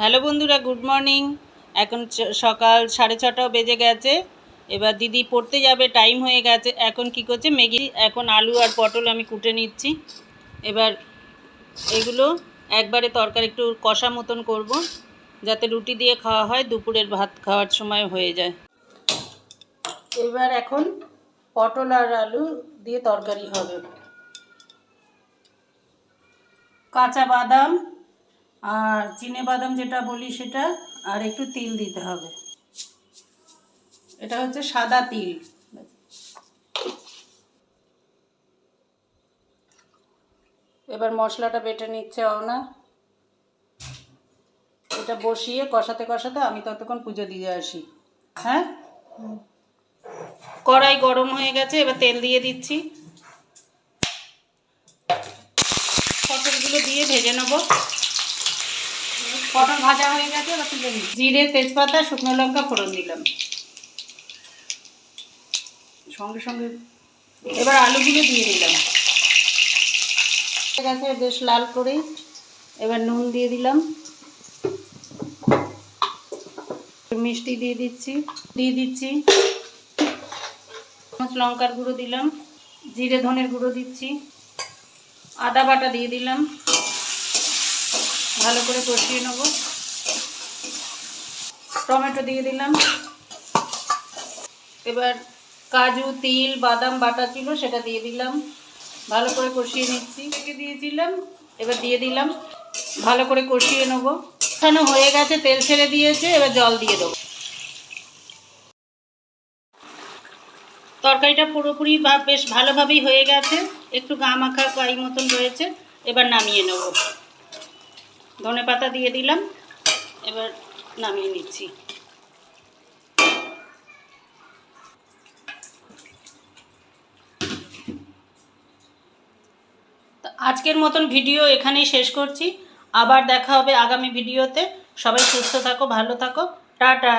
Hello বন্ধুরা, good morning. এখন সকাল সাড়ে ছটাও বেজে গেছে। এবার দিদি পড়তে যাবে, টাইম হয়ে গেছে। এখন কি করছে, ম্যাগি, এখন আলু আর পটল আমি কুটে নিচ্ছি। এবার এগুলো একবারে তরকারি, একটু কষা মতন করব, যাতে রুটি দিয়ে খাওয়া হয়, দুপুরের ভাত খাওয়ার সময় হয়ে যায়। এবার এখন পটল আর আলু দিয়ে তরকারি হবে। কাঁচা বাদাম আর চিনে বাদাম যেটা বলি সেটা, আর একটু তিল দিতে হবে। এটা হচ্ছে সাদা তিল। এবার মশলাটা বেটে নিচ্ছে অনা। এটা বসিয়ে কষাতে কষাতে আমি ততক্ষণ পুজো দিয়ে আসি। হ্যাঁ? কড়াই গরম হয়ে গেছে, এবার তেল দিয়ে দিচ্ছি। পটলগুলো দিয়ে ভেজে নেব। পটল ভাজা হয়ে গেছে, এবার তুলে নিই। জিরে, তেজপাতা, শুকনো লঙ্কা ফোড়ন দিলাম। সঙ্গে সঙ্গে এবার আলুগুলো দিয়ে দিলাম। গেছে, বেশ লাল করে এবার নুন দিয়ে দিলাম। মিষ্টি দিয়ে দিচ্ছি দিয়ে দিচ্ছি। লঙ্কার গুঁড়ো দিলাম। জিরে, ধনের গুঁড়ো দিচ্ছি। আদা বাটা দিয়ে দিলাম। ভালো করে কষিয়ে নেব। টমেটো দিয়ে দিলাম। এবার কাজু, তিল, বাদাম, বাটা ছিল, সেটা দিয়ে দিলাম। ভালো করে কষিয়ে নিচ্ছি। থেকে দিয়েছিলাম, এবার দিয়ে দিলাম। ভালো করে কষিয়ে নেব। কষানো হয়ে গেছে, তেল ছেড়ে দিয়েছে, এবার জল দিয়ে দেবো। তরকারিটা পুরোপুরি বেশ ভালোভাবেই হয়ে গেছে। একটু গা মাখা কাই মতন রয়েছে, এবার নামিয়ে নেব। ধনে পাতা দিয়ে দিলাম। এবার নামিয়ে নিচ্ছি। আজকের মতন ভিডিও এখানেই শেষ করছি। আবার দেখা হবে আগামী ভিডিওতে। সবাই সুস্থ থাকো, ভালো থাকো। টাটা।